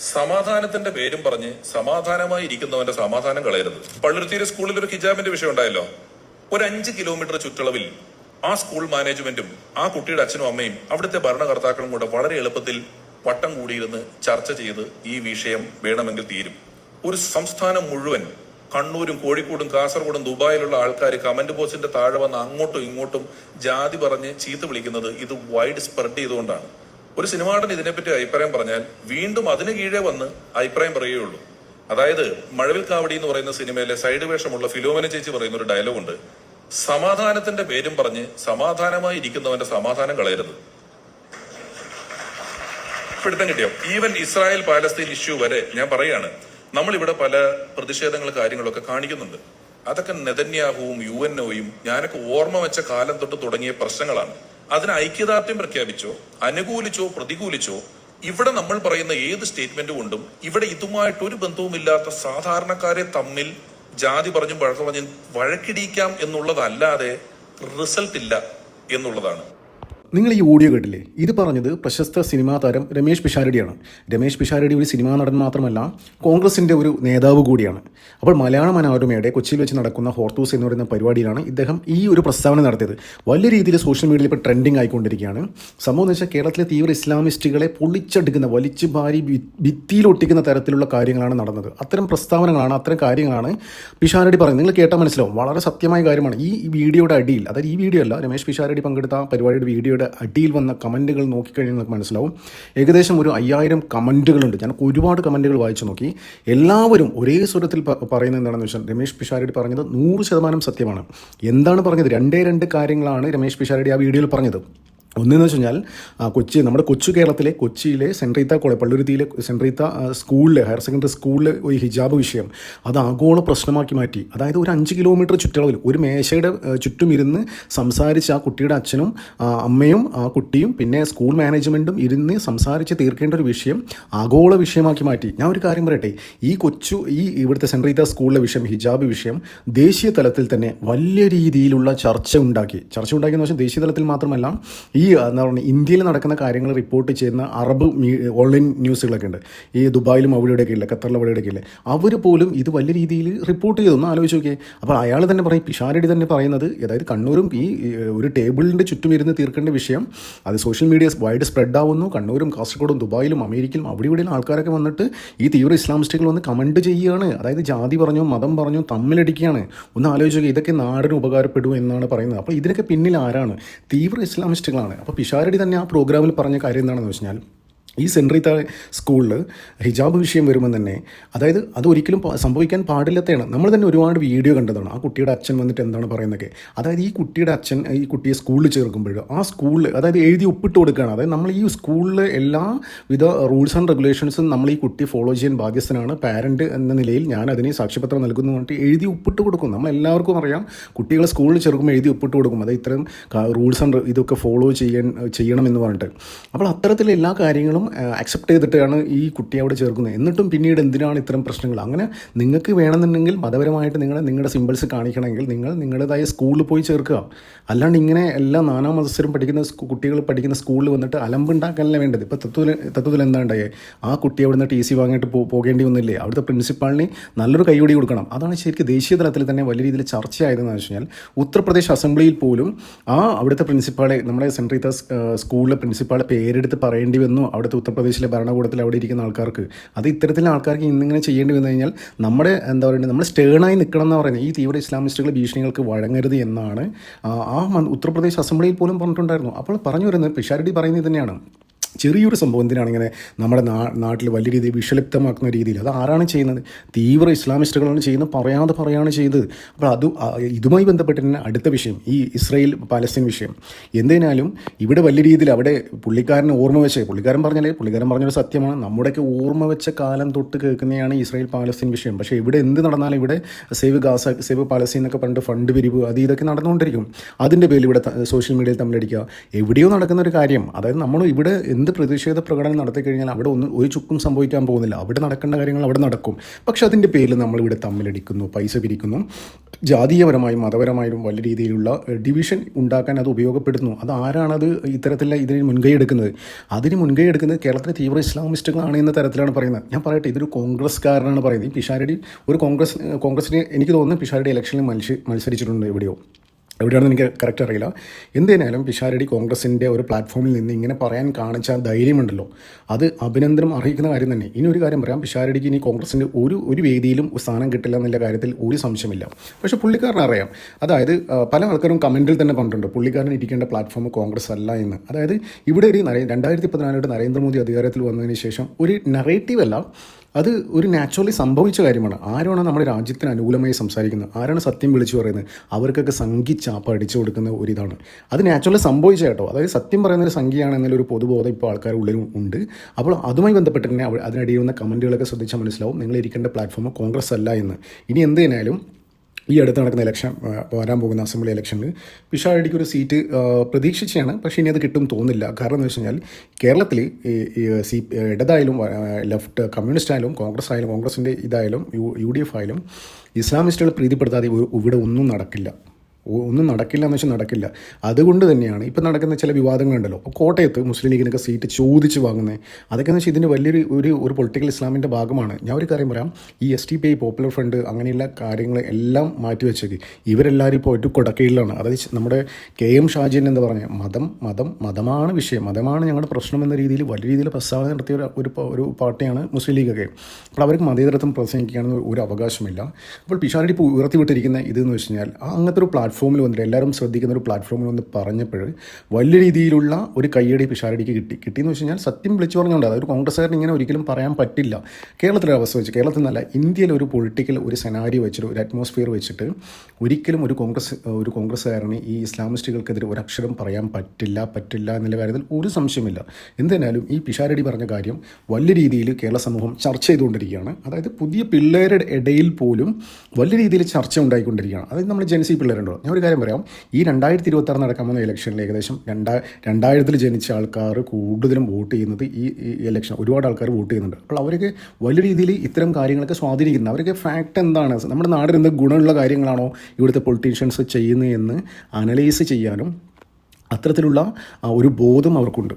സമാധാനത്തിന്റെ പേരും പറഞ്ഞ് സമാധാനമായി ഇരിക്കുന്നവന്റെ സമാധാനം കളയരുത്. പള്ളുരുത്തിയിലെ സ്കൂളിൽ ഒരു ഹിജാബിന്റെ വിഷയം ഉണ്ടായല്ലോ? ഒരു അഞ്ച് കിലോമീറ്റർ ചുറ്റളവിൽ ആ സ്കൂൾ മാനേജ്മെന്റും ആ കുട്ടിയുടെ അച്ഛനും അമ്മയും അവിടുത്തെ ഭരണകർത്താക്കളും കൂടെ വളരെ എളുപ്പത്തിൽ വട്ടം കൂടിയിരുന്ന് ചർച്ച ചെയ്ത് ഈ വിഷയം വേണമെങ്കിൽ തീരും. ഒരു സംസ്ഥാനം മുഴുവൻ കണ്ണൂരും കോഴിക്കോടും കാസർഗോഡും ദുബായിലുള്ള ആൾക്കാർ കമന്റ് ബോക്സിന്റെ താഴെ വന്ന് അങ്ങോട്ടും ഇങ്ങോട്ടും ജാതി പറഞ്ഞ് ചീത്ത വിളിക്കുന്നത് ഇത് വൈഡ് സ്പ്രെഡ് ചെയ്തുകൊണ്ടാണ്. ഒരു സിനിമാടൻ ഇതിനെപ്പറ്റി അഭിപ്രായം പറഞ്ഞാൽ വീണ്ടും അതിന് കീഴേ വന്ന് അഭിപ്രായം പറയുകയുള്ളൂ. അതായത് മഴവിൽ കാവടി എന്ന് പറയുന്ന സിനിമയിലെ സൈഡ് വേഷമുള്ള ഫിലോമന ചേച്ചി പറയുന്ന ഒരു ഡയലോഗ് ഉണ്ട് സമാധാനത്തിന്റെ പേരും പറഞ്ഞ് സമാധാനമായി ഇരിക്കുന്നവന്റെ സമാധാനം കളയരുത്. പിടുത്തം കിട്ടിയോ? ഈവൻ ഇസ്രായേൽ പാലസ്തീൻ ഇഷ്യൂ വരെ ഞാൻ പറയാണ് നമ്മളിവിടെ പല പ്രതിഷേധങ്ങൾ കാര്യങ്ങളൊക്കെ കാണിക്കുന്നുണ്ട്. അതൊക്കെ നെതന്യാഹുവും യു എൻ ഒയും ഞാനൊക്കെ ഓർമ്മ വെച്ച കാലം തൊട്ട് തുടങ്ങിയ പ്രശ്നങ്ങളാണ്. അതിന് ഐക്യദാർഢ്യം പ്രഖ്യാപിച്ചോ അനുകൂലിച്ചോ പ്രതികൂലിച്ചോ ഇവിടെ നമ്മൾ പറയുന്ന ഏത് സ്റ്റേറ്റ്മെന്റ് കൊണ്ടും ഇവിടെ ഇതുമായിട്ട് ഒരു ബന്ധവുമില്ലാത്ത സാധാരണക്കാരെ തമ്മിൽ ജാതി പറഞ്ഞും വഴക്ക് പറഞ്ഞും വഴക്കിടിക്കാം എന്നുള്ളതല്ലാതെ റിസൾട്ട് ഇല്ല എന്നുള്ളതാണ്. നിങ്ങൾ ഈ ഓഡിയോ കേട്ടില്ലേ? ഇത് പറഞ്ഞത് പ്രശസ്ത സിനിമാ താരം രമേശ് പിഷാരടിയാണ്. രമേശ് പിഷാരടി ഒരു സിനിമാ നടൻ മാത്രമല്ല കോൺഗ്രസിന്റെ ഒരു നേതാവ് കൂടിയാണ്. അപ്പോൾ മലയാള മനോരമയുടെ കൊച്ചിയിൽ വെച്ച് നടക്കുന്ന ഹോർത്തൂസ് എന്ന് പറയുന്ന പരിപാടിയിലാണ് ഇദ്ദേഹം ഈ ഒരു പ്രസ്താവന നടത്തിയത്. വലിയ രീതിയിൽ സോഷ്യൽ മീഡിയയിൽ ഇപ്പോൾ ട്രെൻഡിങ് ആയിക്കൊണ്ടിരിക്കുകയാണ്. സംഭവം എന്ന് വെച്ചാൽ കേരളത്തിലെ തീവ്ര ഇസ്ലാമിസ്റ്റുകളെ പൊളിച്ചെടുക്കുന്ന വലിച്ചു ഭാരി ഭിത്തിയിലൊട്ടിക്കുന്ന തരത്തിലുള്ള കാര്യങ്ങളാണ് നടന്നത്. അത്തരം പ്രസ്താവനകളാണ് അത്തരം കാര്യങ്ങളാണ് പിഷാരടി പറയുന്നത്. നിങ്ങൾ കേട്ടാൽ മനസ്സിലാവും. വളരെ സത്യമായ കാര്യമാണ്. ഈ വീഡിയോയുടെ അടിയിൽ അതായത് ഈ വീഡിയോ അല്ല രമേശ് പിഷാരടി പങ്കെടുത്ത പരിപാടിയുടെ വീഡിയോയുടെ അടിയിൽ വന്ന കമന്റുകൾ നോക്കിക്കഴിഞ്ഞാൽ നമുക്ക് മനസ്സിലാവും. ഏകദേശം ഒരു അയ്യായിരം കമന്റുകളുണ്ട് ഞാൻ ഒരുപാട് കമന്റുകൾ വായിച്ചു നോക്കി. എല്ലാവരും ഒരേ സ്വരത്തിൽ പറയുന്നത് എന്താണെന്ന് വെച്ചാൽ രമേശ് പിഷാരടി പറഞ്ഞത് നൂറ് ശതമാനം സത്യമാണ്. എന്താണ് പറഞ്ഞത്? രണ്ടേ രണ്ട് കാര്യങ്ങളാണ് രമേശ് പിഷാരടി ആ വീഡിയോയിൽ പറഞ്ഞത്. ഒന്നെന്ന് വെച്ച് കഴിഞ്ഞാൽ കൊച്ചി നമ്മുടെ കൊച്ചു കേരളത്തിലെ കൊച്ചിയിലെ സെൻട്രീത്ത കോളേജ് പള്ളുരുത്തിയിലെ സെൻട്രീത്ത സ്കൂളിലെ ഹയർ സെക്കൻഡറി സ്കൂളിലെ ഒരു ഹിജാബ് വിഷയം അത് ആഗോള പ്രശ്നമാക്കി മാറ്റി. അതായത് ഒരു അഞ്ച് കിലോമീറ്റർ ചുറ്റളവിൽ ഒരു മേശയുടെ ചുറ്റും ഇരുന്ന് സംസാരിച്ച് ആ കുട്ടിയുടെ അച്ഛനും അമ്മയും ആ കുട്ടിയും പിന്നെ സ്കൂൾ മാനേജ്മെന്റും ഇരുന്ന് സംസാരിച്ച് തീർക്കേണ്ട ഒരു വിഷയം ആഗോള വിഷയമാക്കി മാറ്റി. ഞാൻ ഒരു കാര്യം പറയട്ടെ ഈ കൊച്ചു ഈ ഇവിടുത്തെ സെൻട്രീത്ത സ്കൂളിലെ വിഷയം ഹിജാബ് വിഷയം ദേശീയ തലത്തിൽ തന്നെ വലിയ രീതിയിലുള്ള ചർച്ച ഉണ്ടാക്കി. ചർച്ച ഉണ്ടാക്കിയെന്ന് വെച്ചാൽ ദേശീയ തലത്തിൽ മാത്രമല്ല എന്താ പറയുക ഇന്ത്യയിൽ നടക്കുന്ന കാര്യങ്ങൾ റിപ്പോർട്ട് ചെയ്യുന്ന അറബ് ഓൺലൈൻ ന്യൂസുകളൊക്കെ ഉണ്ട്. ഈ ദുബായിലും അവിടെയൊക്കെ ഇല്ല ഖത്തറിലും അവിടെയൊക്കെ ഇല്ല. അവർ പോലും ഇത് വലിയ രീതിയിൽ റിപ്പോർട്ട് ചെയ്തൊന്ന് ആലോചിച്ച് നോക്കിയേ. അപ്പോൾ അയാൾ തന്നെ പറയും പിഷാരടി തന്നെ പറയുന്നത് അതായത് കണ്ണൂരും ഈ ഈ ഒരു ടേബിളിന്റെ ചുറ്റും ഇരുന്ന് തീർക്കേണ്ട വിഷയം അത് സോഷ്യൽ മീഡിയ വൈഡ് സ്പ്രെഡ് ആവുന്നു. കണ്ണൂരും കാസർഗോഡും ദുബായിലും അമേരിക്കയിലും അവിടെ ഇവിടെയുള്ള ആൾക്കാരൊക്കെ വന്നിട്ട് ഈ തീവ്ര ഇസ്ലാമിസ്റ്റുകൾ വന്ന് കമന്റ് ചെയ്യുകയാണ്. അതായത് ജാതി പറഞ്ഞു മതം പറഞ്ഞു തമ്മിലടിക്കുകയാണ്. ഒന്ന് ആലോചിച്ച് നോക്കി ഇതൊക്കെ നാടിന് ഉപകാരപ്പെടും എന്നാണ് പറയുന്നത്. അപ്പോൾ ഇതിനൊക്കെ പിന്നിൽ ആരാണ്? തീവ്ര ഇസ്ലാമിസ്റ്റുകളാണ്. അപ്പോൾ പിഷാരടി തന്നെ ആ പ്രോഗ്രാമിൽ പറഞ്ഞ കാര്യം എന്താണെന്ന് വെച്ചാൽ ഈ സെൻട്രീത്ത സ്കൂളിൽ ഹിജാബ് വിഷയം വരുമ്പോൾ തന്നെ അതായത് അത് ഒരിക്കലും സംഭവിക്കാൻ പാടില്ലാത്തതാണ്. നമ്മൾ തന്നെ ഒരുപാട് വീഡിയോ കണ്ടതാണ്. ആ കുട്ടിയുടെ അച്ഛൻ വന്നിട്ട് എന്താണ് പറയുന്നതൊക്കെ. അതായത് ഈ കുട്ടിയുടെ അച്ഛൻ ഈ കുട്ടിയെ സ്കൂളിൽ ചേർക്കുമ്പോൾ ആ സ്കൂളിൽ അതായത് എഴുതി ഒപ്പിട്ട് കൊടുക്കുകയാണ് അതായത് നമ്മൾ ഈ സ്കൂളിലെ എല്ലാ വിധ റൂൾസ് ആൻഡ് റെഗുലേഷൻസും നമ്മൾ ഈ കുട്ടി ഫോളോ ചെയ്യാൻ ബാധ്യസ്ഥനാണ്. പാരന്റ് എന്ന നിലയിൽ ഞാൻ അതിന് സാക്ഷ്യപത്രം നൽകുന്നു പറഞ്ഞിട്ട് എഴുതി ഒപ്പിട്ട് കൊടുക്കും. നമ്മൾ എല്ലാവർക്കും അറിയാം കുട്ടികളെ സ്കൂളിൽ ചേർക്കുമ്പോൾ എഴുതി ഒപ്പിട്ട് കൊടുക്കും. അതായത് ഇത്തരം റൂൾസ് ആൻഡ് ഇതൊക്കെ ഫോളോ ചെയ്യാൻ ചെയ്യണമെന്ന് പറഞ്ഞിട്ട്. അപ്പോൾ അത്തരത്തിലുള്ള എല്ലാ കാര്യങ്ങളും അക്സെപ്റ്റ് ചെയ്തിട്ടാണ് ഈ കുട്ടിയെ അവിടെ ചേർക്കുന്നത്. എന്നിട്ടും പിന്നീട് എന്തിനാണ് ഇത്തരം പ്രശ്നങ്ങൾ? അങ്ങനെ നിങ്ങൾക്ക് വേണമെന്നുണ്ടെങ്കിൽ മതപരമായിട്ട് നിങ്ങൾ നിങ്ങളുടെ സിമ്പിൾസ് കാണിക്കണമെങ്കിൽ നിങ്ങൾ നിങ്ങളുടേതായ സ്കൂളിൽ പോയി ചേർക്കുക. അല്ലാണ്ട് ഇങ്ങനെ എല്ലാ നാനാ മതസ്ഥരും പഠിക്കുന്ന കുട്ടികൾ പഠിക്കുന്ന സ്കൂളിൽ വന്നിട്ട് അലമ്പുണ്ടാക്കാനല്ല വേണ്ടത്. ഇപ്പോൾ തത്വത്തിൽ തത്വത്തിൽ എന്താ ഉണ്ടായേ? ആ കുട്ടി അവിടെ നിന്ന് ടി സി വാങ്ങിയിട്ട് പോകേണ്ടി വന്നില്ലേ? അവിടുത്തെ പ്രിൻസിപ്പാളിന് നല്ലൊരു കൈയോടി കൊടുക്കണം. അതാണ് ശരിക്കും ദേശീയ തലത്തിൽ തന്നെ വലിയ രീതിയിൽ ചർച്ചയായതെന്ന് വെച്ച് കഴിഞ്ഞാൽ ഉത്തർപ്രദേശ് അസംബ്ലിയിൽ പോലും ആ അവിടുത്തെ പ്രിൻസിപ്പാളെ നമ്മുടെ സെൻട്രീത്ത സ്കൂളിലെ പ്രിൻസിപ്പാളെ പേരെടുത്ത് പറയേണ്ടി വന്നു അവിടുത്തെ ഉത്തർപ്രദേശിലെ ഭരണകൂടത്തിൽ അവിടെ ഇരിക്കുന്ന ആൾക്കാർക്ക്. അത് ഇത്തരത്തിലുള്ള ആൾക്കാർക്ക് ഇന്നിങ്ങനെ ചെയ്യേണ്ടി വന്നു കഴിഞ്ഞാൽ നമ്മുടെ എന്താ പറയുക നമ്മൾ സ്റ്റേണായി നിൽക്കണം എന്ന് പറയുന്നത്. ഈ തീവ്ര ഇസ്ലാമിസ്റ്റുകളെ ഭീഷണികൾക്ക് വഴങ്ങരുത് എന്നാണ് ആ ഉത്തർപ്രദേശ് അസംബ്ലിയിൽ പോലും പറഞ്ഞിട്ടുണ്ടായിരുന്നു. അപ്പോൾ പറഞ്ഞു വരുന്നത് പിഷാരടി പറയുന്നത് തന്നെയാണ് ചെറിയൊരു സംഭവം എന്തിനാണ് ഇങ്ങനെ നമ്മുടെ നാട്ടിൽ വലിയ രീതിയിൽ വിഷലിപ്തമാക്കുന്ന രീതിയിൽ? അത് ആരാണ് ചെയ്യുന്നത്? തീവ്ര ഇസ്ലാമിസ്റ്റുകളാണ് ചെയ്യുന്നത് പറയാതെ പറയാണ് ചെയ്തത്. അപ്പോൾ അത് ഇതുമായി ബന്ധപ്പെട്ട് തന്നെ അടുത്ത വിഷയം ഈ ഇസ്രയേൽ പാലസ്തീൻ വിഷയം. എന്തിനാലും ഇവിടെ വലിയ രീതിയിൽ അവിടെ പുള്ളിക്കാരനെ ഓർമ്മ വെച്ച് പുള്ളിക്കാരൻ പറഞ്ഞാലേ പുള്ളിക്കാരൻ പറഞ്ഞൊരു സത്യമാണ്. നമ്മുടെയൊക്കെ ഓർമ്മ വെച്ച കാലം തൊട്ട് കേൾക്കുന്നതാണ് ഇസ്രയേൽ പാലസ്തീൻ വിഷയം. പക്ഷേ ഇവിടെ എന്ത് നടന്നാലും ഇവിടെ സേവ് ഗാസ സേവ് പാലസ്തീൻ എന്നൊക്കെ പണ്ട് ഫണ്ട് പിരിവ് അത് ഇതൊക്കെ നടന്നുകൊണ്ടിരിക്കും. അതിന്റെ പേരിൽ ഇവിടെ സോഷ്യൽ മീഡിയയിൽ തമ്മിലടിക്കുക. എവിടെയോ നടക്കുന്ന ഒരു കാര്യം. അതായത് നമ്മൾ ഇവിടെ എന്ത് പ്രതിഷേധ പ്രകടനം നടത്തി കഴിഞ്ഞാൽ അവിടെ ഒന്നും ഒരു ചുക്കും സംഭവിക്കാൻ പോകുന്നില്ല. അവിടെ നടക്കേണ്ട കാര്യങ്ങൾ അവിടെ നടക്കും. പക്ഷെ അതിന്റെ പേരിൽ നമ്മളിവിടെ തമ്മിലടിക്കുന്നു പൈസ പിരിക്കുന്നു. ജാതീയപരമായും മതപരമായും വലിയ രീതിയിലുള്ള ഡിവിഷൻ ഉണ്ടാക്കാൻ അത് ഉപയോഗപ്പെടുത്തുന്നു. അത് ആരാണത് ഇത്തരത്തിലുള്ള ഇതിന് മുൻകൈ എടുക്കുന്നത്? അതിന് മുൻകൈ എടുക്കുന്നത് കേരളത്തിലെ തീവ്ര ഇസ്ലാമിസ്റ്റുകളാണ് എന്ന തരത്തിലാണ് പറയുന്നത്. ഞാൻ പറയട്ടെ ഇതൊരു കോൺഗ്രസ്സുകാരനാണ് പറയുന്നത്. ഈ പിഷാരടി ഒരു കോൺഗ്രസ് കോൺഗ്രസിന് എനിക്ക് തോന്നുന്നു പിഷാരടി ഇലക്ഷനിൽ മത്സ മത്സരിച്ചിട്ടുണ്ട് എവിടെയോ. എവിടെയാണെന്ന് എനിക്ക് കറക്റ്റ് അറിയില്ല. എന്തിനായാലും പിഷാരടി കോൺഗ്രസിന്റെ ഒരു പ്ലാറ്റ്ഫോമിൽ നിന്ന് ഇങ്ങനെ പറയാൻ കാണിച്ച ധൈര്യമുണ്ടല്ലോ. അത് അഭിനന്ദനം അർഹിക്കുന്ന കാര്യം തന്നെ. ഇനി ഒരു കാര്യം പറയാം. പിഷാരടിക്ക് ഇനി കോൺഗ്രസിന്റെ ഒരു ഒരു വേദിയിലും സ്ഥാനം കിട്ടില്ല എന്നുള്ള കാര്യത്തിൽ ഒരു സംശയമില്ല. പക്ഷേ പുള്ളിക്കാരൻ അറിയാം. അതായത് പല ആൾക്കാരും കമന്റിൽ തന്നെ പറഞ്ഞിട്ടുണ്ട്. പുള്ളിക്കാരൻ ഇരിക്കേണ്ട പ്ലാറ്റ്ഫോം കോൺഗ്രസ് അല്ല എന്ന്. അതായത് ഇവിടെ ഒരു രണ്ടായിരത്തി പതിനാലോട്ട് നരേന്ദ്രമോദി അധികാരത്തിൽ വന്നതിന് ശേഷം ഒരു നറേറ്റീവ് അല്ല. അത് ഒരു നാച്ചുറലി സംഭവിച്ച കാര്യമാണ്. ആരാണ് നമ്മുടെ രാജ്യത്തിന് അനുകൂലമായി സംസാരിക്കുന്നത്? ആരാണ് സത്യം വിളിച്ചു പറയുന്നത്? അവർക്കൊക്കെ സംഖ്യ ചാപ്പ അടിച്ചു കൊടുക്കുന്ന ഒരു ഇതാണ് അത് നാച്ചുറലി സംഭവിച്ച കേട്ടോ. അതായത് സത്യം പറയുന്ന ഒരു സംഖ്യയാണ് എന്നൊരു പൊതുബോധം ഇപ്പോൾ ആൾക്കാർ ഉള്ളിൽ ഉണ്ട്. അപ്പോൾ അതുമായി ബന്ധപ്പെട്ട് തന്നെ അതിനിടയിൽ വന്ന കമന്റുകളൊക്കെ ശ്രദ്ധിച്ചാൽ മനസ്സിലാവും. നിങ്ങൾ ഇരിക്കേണ്ട പ്ലാറ്റ്ഫോം കോൺഗ്രസ് അല്ല എന്ന്. ഇനി എന്ത് തന്നെയാലും ഈ അടുത്ത് നടക്കുന്ന ഇലക്ഷൻ വരാൻ പോകുന്ന അസംബ്ലി ഇലക്ഷനിൽ പിഷാരടിക്ക് ഒരു സീറ്റ് പ്രതീക്ഷിച്ചാണ് പക്ഷേ ഇനി അത് കിട്ടും തോന്നില്ല. കാരണം എന്ന് വെച്ച് കഴിഞ്ഞാൽ കേരളത്തിൽ സി ഇടതായാലും ലെഫ്റ്റ് കമ്മ്യൂണിസ്റ്റ് ആയാലും കോൺഗ്രസ് ആയാലും കോൺഗ്രസിന്റെ ഇതായാലും യു യു ഡി എഫ് ആയാലും ഇസ്ലാമിസ്റ്റുകളെ പ്രീതിപ്പെടുത്താതെ ഇവിടെ ഒന്നും നടക്കില്ല. ഒന്നും നടക്കില്ല എന്ന് വെച്ചാൽ നടക്കില്ല. അതുകൊണ്ട് തന്നെയാണ് ഇപ്പം നടക്കുന്ന ചില വിവാദങ്ങളുണ്ടല്ലോ. അപ്പോൾ കോട്ടയത്ത് മുസ്ലിം ലീഗിനൊക്കെ സീറ്റ് ചോദിച്ച് വാങ്ങുന്നത് അതൊക്കെ എന്ന് വെച്ചാൽ ഇതിന്റെ വലിയൊരു ഒരു ഒരു പൊളിറ്റിക്കൽ ഇസ്ലാമിന്റെ ഭാഗമാണ്. ഞാൻ ഒരു കാര്യം പറയാം ഈ S T P I popular front അങ്ങനെയുള്ള കാര്യങ്ങൾ എല്ലാം മാറ്റിവെച്ചേക്ക് ഇവരെല്ലാവരും ഇപ്പോൾ ഒരു കുടക്കയിലാണ്. അതായത് നമ്മുടെ കെ എം ഷാജിൻ എന്ന് പറഞ്ഞ മതം മതം മതമാണ് വിഷയം. മതമാണ് ഞങ്ങളുടെ പ്രശ്നം എന്ന രീതിയിൽ വലിയ രീതിയിൽ പ്രസ്താവന നടത്തിയ ഒരു ഒരു പാർട്ടിയാണ് മുസ്ലിം ലീഗൊക്കെ. അപ്പോൾ അവർക്ക് മതേതരത്വം പ്രസംഗിക്കുകയാണെന്ന് ഒരു അവകാശമില്ല. അപ്പോൾ പിഷാരടി ഇപ്പോൾ ഉയർത്തിവിട്ടിരിക്കുന്ന ഇതെന്ന് വെച്ച് കഴിഞ്ഞാൽ അങ്ങനത്തെ ഒരു പ്ലാറ്റ്ഫോമിൽ വന്നിട്ട് എല്ലാവരും ശ്രദ്ധിക്കുന്ന ഒരു പ്ലാറ്റ്ഫോമിൽ വന്ന് പറഞ്ഞപ്പോൾ വലിയ രീതിയിലുള്ള ഒരു കയ്യടി പിഷാരടിക്ക് കിട്ടി. കിട്ടിയെന്ന് വെച്ച് കഴിഞ്ഞാൽ സത്യം വിളിച്ചു പറഞ്ഞുകൊണ്ട് അതൊരു കോൺഗ്രസ്സുകാരൻ ഇങ്ങനെ ഒരിക്കലും പറയാൻ പറ്റില്ല. കേരളത്തിലെ അവസ്ഥ വെച്ച് കേരളത്തിൽ നല്ല ഇന്ത്യയിൽ ഒരു പൊളിറ്റിക്കൽ ഒരു സെനാരി വെച്ചിട്ട് ഒരു അറ്റ്മോസ്ഫിയർ വെച്ചിട്ട് ഒരിക്കലും ഒരു കോൺഗ്രസ് ഒരു കോൺഗ്രസ്സുകാരന് ഈ ഇസ്ലാമിസ്റ്റുകൾക്കെതിരെ ഒരു അക്ഷരം പറയാൻ പറ്റില്ല പറ്റില്ല എന്നുള്ള കാര്യത്തിൽ ഒരു സംശയമില്ല എന്തിനാലും ഈ പിഷാരടി പറഞ്ഞ കാര്യം വലിയ രീതിയിൽ കേരള സമൂഹം ചർച്ച ചെയ്തുകൊണ്ടിരിക്കുകയാണ്. അതായത് പുതിയ പിള്ളേരുടെ ഇടയിൽ പോലും വലിയ രീതിയിൽ ചർച്ച ഉണ്ടായിക്കൊണ്ടിരിക്കുകയാണ്. അതായത് നമ്മൾ ജനസി പിള്ളേരുണ്ടോ ഞാൻ ഒരു കാര്യം പറയാം. ഈ രണ്ടായിരത്തി ഇരുപത്തി ആറ് നടക്കാൻ പോകുന്ന ഇലക്ഷനിൽ ഏകദേശം രണ്ടാ രണ്ടായിരത്തിൽ ജനിച്ച ആൾക്കാർ കൂടുതലും വോട്ട് ചെയ്യുന്നത് ഈ ഇലക്ഷൻ ഒരുപാട് ആൾക്കാർ വോട്ട് ചെയ്യുന്നുണ്ട്. അപ്പോൾ അവരൊക്കെ വലിയ രീതിയിൽ ഇത്തരം കാര്യങ്ങളൊക്കെ സ്വാധീനിക്കുന്നത് അവരൊക്കെ ഫാക്റ്റ് എന്താണ്? നമ്മുടെ നാടിന് എന്ത് ഗുണമുള്ള കാര്യങ്ങളാണോ ഇവിടുത്തെ പൊളിറ്റീഷ്യൻസ് ചെയ്യുന്നത് എന്ന് അനലൈസ് ചെയ്യാനും അത്തരത്തിലുള്ള ഒരു ബോധം അവർക്കുണ്ട്.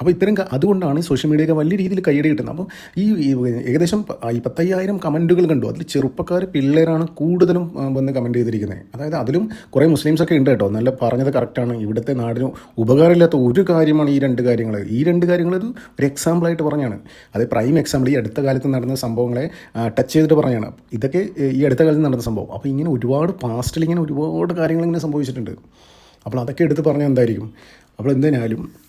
അപ്പോൾ ഇത്തരം അതുകൊണ്ടാണ് സോഷ്യൽ മീഡിയയൊക്കെ വലിയ രീതിയിൽ കൈയടി കിട്ടുന്നത്. അപ്പോൾ ഈ ഏകദേശം ഈ പത്തയ്യായിരം കമന്റുകൾ കണ്ടു. അതിൽ ചെറുപ്പക്കാർ പിള്ളേരാണ് കൂടുതലും വന്ന് കമന്റ് ചെയ്തിരിക്കുന്നത് അതായത് അതിലും കുറേ മുസ്ലിംസൊക്കെ ഉണ്ട് കേട്ടോ. നല്ല പറഞ്ഞത് കറക്റ്റാണ് ഇവിടുത്തെ നാടിന് ഉപകാരമില്ലാത്ത ഒരു കാര്യമാണ് ഈ രണ്ട് കാര്യങ്ങൾ ഈ രണ്ട് കാര്യങ്ങൾ ഒരു ഒരു എക്സാമ്പിളായിട്ട് പറഞ്ഞാണ്. അത് പ്രൈം എക്സാമ്പിൾ ഈ അടുത്ത കാലത്ത് നടന്ന സംഭവങ്ങളെ ടച്ച് ചെയ്തിട്ട് പറഞ്ഞാണ്. ഇതൊക്കെ ഈ അടുത്ത കാലത്ത് നടന്ന സംഭവം. അപ്പോൾ ഇങ്ങനെ ഒരുപാട് പാസ്റ്റിൽ ഇങ്ങനെ ഒരുപാട് കാര്യങ്ങൾ ഇങ്ങനെ സംഭവിച്ചിട്ടുണ്ട്. അപ്പോൾ അതൊക്കെ എടുത്ത് പറഞ്ഞാൽ എന്തായിരിക്കും? അപ്പോൾ എന്തിനാലും ആ,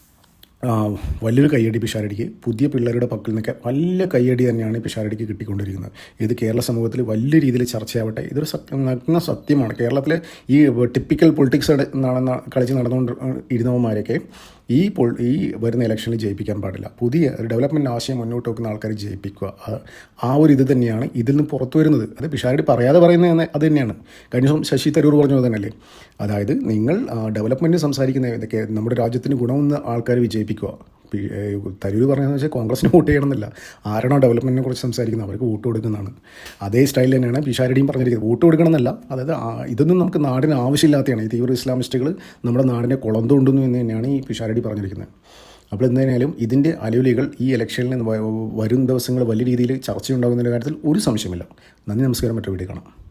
വലിയൊരു കയ്യടി പിഷാരടിക്ക്. പുതിയ പിള്ളേരുടെ പക്കൽ നിന്നൊക്കെ വലിയ കയ്യടി തന്നെയാണ് പിഷാരടിക്ക് കിട്ടിക്കൊണ്ടിരിക്കുന്നത്. ഇത് കേരള സമൂഹത്തിൽ വലിയ രീതിയിൽ ചർച്ചയാവട്ടെ. ഇതൊരു നഗ്ന സത്യമാണ്. കേരളത്തിലെ ഈ ടിപ്പിക്കൽ പൊളിറ്റിക്സ് നടന്ന കളിച്ച് നടന്നുകൊണ്ട് ഇരുന്നവന്മാരൊക്കെ ഈ പൊൾ ഈ വരുന്ന ഇലക്ഷനിൽ ജയിപ്പിക്കാൻ പാടില്ല. പുതിയ ഒരു ഡെവലപ്മെന്റ് ആശയം മുന്നോട്ട് വെക്കുന്ന ആൾക്കാർ ജയിപ്പിക്കുക. ആ- ഒരു ഇത് തന്നെയാണ് ഇതിൽ നിന്ന് പുറത്തു വരുന്നത്. അത് പിഷാരടി പറയാതെ പറയുന്നത് അത് തന്നെയാണ്. കഴിഞ്ഞ ദിവസം ശശി തരൂർ പറഞ്ഞത് തന്നെയല്ലേ? അതായത് നിങ്ങൾ ഡെവലപ്മെന്റ് സംസാരിക്കുന്ന നമ്മുടെ രാജ്യത്തിന് ഗുണമെന്ന് ആൾക്കാർ വിജയിപ്പിക്കുക. പി- തരൂർ പറഞ്ഞതെന്ന് വെച്ചാൽ കോൺഗ്രസിന് വോട്ട് ചെയ്യണമെന്നില്ല. ആരാണോ ഡെവലപ്മെന്റിനെ കുറിച്ച് സംസാരിക്കുന്നത് അവർക്ക് വോട്ട് കൊടുക്കുന്നതാണ്. അതേ സ്റ്റൈൽ തന്നെയാണ് പിഷാരടിയും പറഞ്ഞിരിക്കുന്നത്. വോട്ട് കൊടുക്കണമെന്നല്ല. അതായത് ഇതൊന്നും നമുക്ക് നാടിന് ആവശ്യമില്ലാത്തതാണ് ഈ തീവ്ര ഇസ്ലാമിസ്റ്റുകൾ നമ്മുടെ നാടിനെ കുളം തോണ്ടുന്നു എന്ന് തന്നെയാണ് ഈ പിഷാരടി പറഞ്ഞിരിക്കുന്നത്. അപ്പോൾ എന്തായാലും ഇതിന്റെ അലുവലികൾ ഈ ഇലക്ഷനിൽ വരും ദിവസങ്ങൾ വലിയ രീതിയിൽ ചർച്ചയുണ്ടാകുന്നതിന്റെ കാര്യത്തിൽ ഒരു സംശയമില്ല നന്ദി നമസ്കാരം. മറ്റൊരു വീഡിയോ കാണാം.